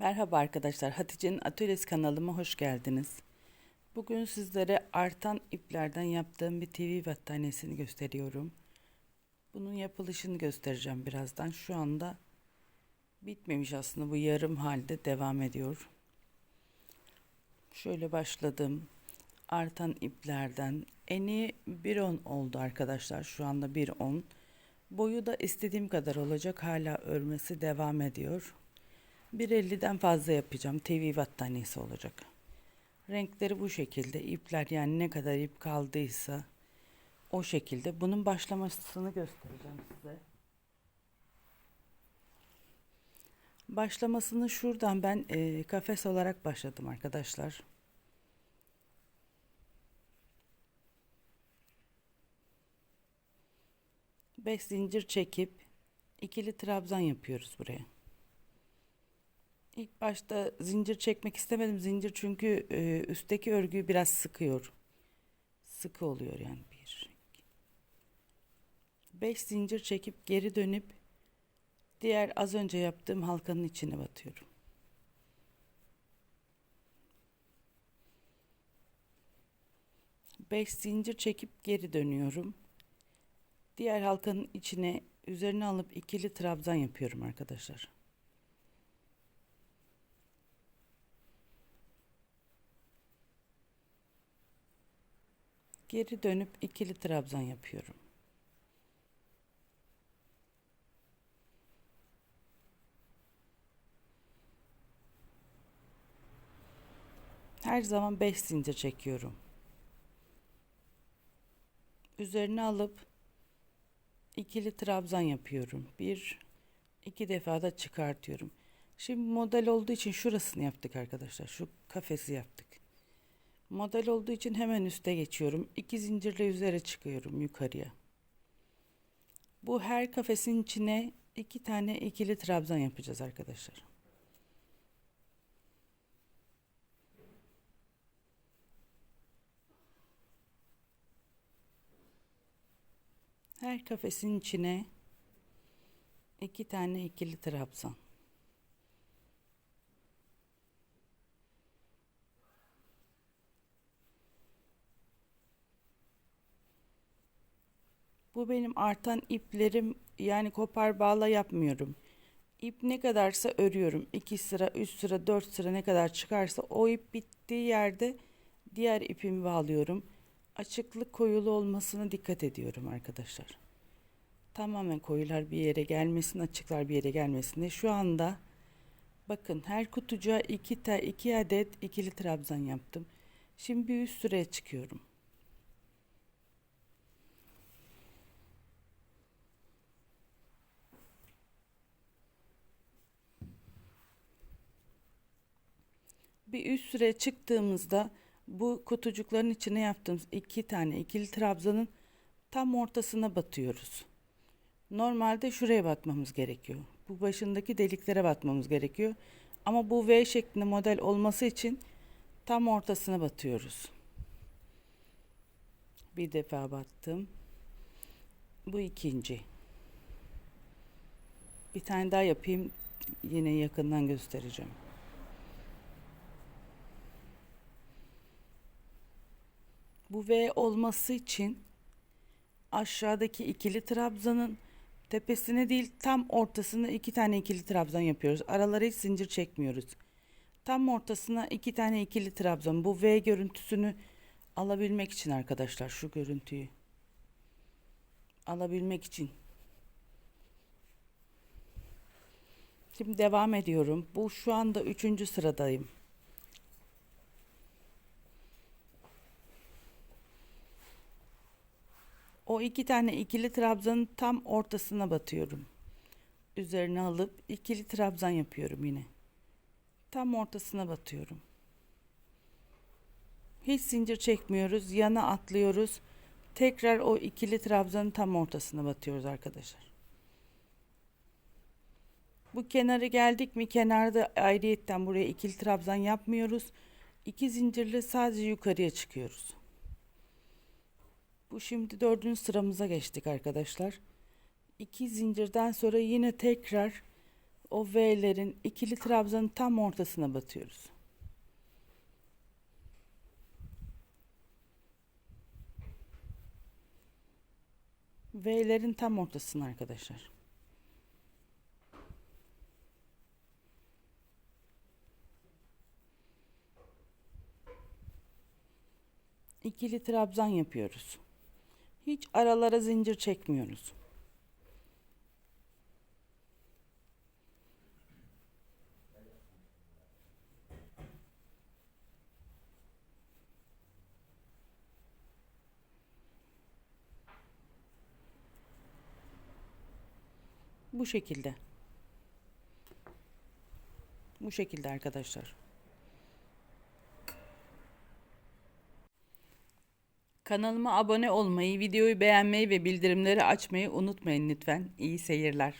Merhaba arkadaşlar, Hatice'nin Atölyesi kanalıma hoş geldiniz. Bugün sizlere artan iplerden yaptığım bir TV battaniyesini gösteriyorum. Bunun yapılışını göstereceğim birazdan. Şu anda bitmemiş aslında bu yarım halde devam ediyor. Şöyle başladım. Artan iplerden eni 1.10 oldu arkadaşlar. Şu anda 1.10. Boyu da istediğim kadar olacak. Hala örmesi devam ediyor. 1.50'den fazla yapacağım. TV battaniyesi olacak. Renkleri bu şekilde. İpler yani ne kadar ip kaldıysa o şekilde. Bunun başlamasını göstereceğim size. Başlamasını şuradan ben e, kafes olarak başladım arkadaşlar. Beş zincir çekip ikili trabzan yapıyoruz buraya. İlk başta zincir çekmek istemedim. Zincir çünkü e, üstteki örgüyü biraz sıkıyor. Sıkı oluyor yani. Bir, iki. Beş zincir çekip geri dönüp diğer az önce yaptığım halkanın içine batıyorum. Beş zincir çekip geri dönüyorum. Diğer halkanın içine üzerine alıp ikili trabzan yapıyorum arkadaşlar. Geri dönüp ikili trabzan yapıyorum. Her zaman 5 zincir çekiyorum. Üzerine alıp ikili trabzan yapıyorum. Bir, iki defa da çıkartıyorum. Şimdi model olduğu için şurasını yaptık arkadaşlar. Şu kafesi yaptık. Model olduğu için hemen üste geçiyorum. İki zincirle üzere çıkıyorum yukarıya. Bu her kafesin içine iki tane ikili trabzan yapacağız arkadaşlar. Her kafesin içine iki tane ikili trabzan. Bu benim artan iplerim yani kopar bağla yapmıyorum. İp ne kadarsa örüyorum. 2 sıra, 3 sıra, 4 sıra ne kadar çıkarsa o ip bittiği yerde diğer ipimi bağlıyorum. Açıklık koyulu olmasına dikkat ediyorum arkadaşlar. Tamamen koyular bir yere gelmesin, açıklar bir yere gelmesin diye. Şu anda bakın her kutucuğa 2 iki, iki adet ikili trabzan yaptım. Şimdi bir üst sıraya çıkıyorum. Bir üst sıraya çıktığımızda bu kutucukların içine yaptığımız iki tane ikili trabzanın tam ortasına batıyoruz. Normalde şuraya batmamız gerekiyor. Bu başındaki deliklere batmamız gerekiyor. Ama bu V şeklinde model olması için tam ortasına batıyoruz. Bir defa battım. Bu ikinci. Bir tane daha yapayım. Yine yakından göstereceğim. Bu V olması için aşağıdaki ikili trabzanın tepesine değil tam ortasına iki tane ikili trabzan yapıyoruz. Aralara hiç zincir çekmiyoruz. Tam ortasına iki tane ikili trabzan. Bu V görüntüsünü alabilmek için arkadaşlar şu görüntüyü alabilmek için. Şimdi devam ediyorum. Bu şu anda üçüncü sıradayım. O iki tane ikili trabzanın tam ortasına batıyorum. Üzerine alıp ikili trabzan yapıyorum yine. Tam ortasına batıyorum. Hiç zincir çekmiyoruz. Yana atlıyoruz. Tekrar o ikili trabzanın tam ortasına batıyoruz arkadaşlar. Bu kenarı geldik mi kenarda ayrıyetten buraya ikili trabzan yapmıyoruz. İki zincirle sadece yukarıya çıkıyoruz. Bu şimdi dördüncü sıramıza geçtik arkadaşlar. İki zincirden sonra yine tekrar o V'lerin ikili trabzanın tam ortasına batıyoruz. V'lerin tam ortasına arkadaşlar. İkili trabzan yapıyoruz. Hiç aralara zincir çekmiyoruz. Bu şekilde. Bu şekilde arkadaşlar. Kanalıma abone olmayı, videoyu beğenmeyi ve bildirimleri açmayı unutmayın lütfen. İyi seyirler.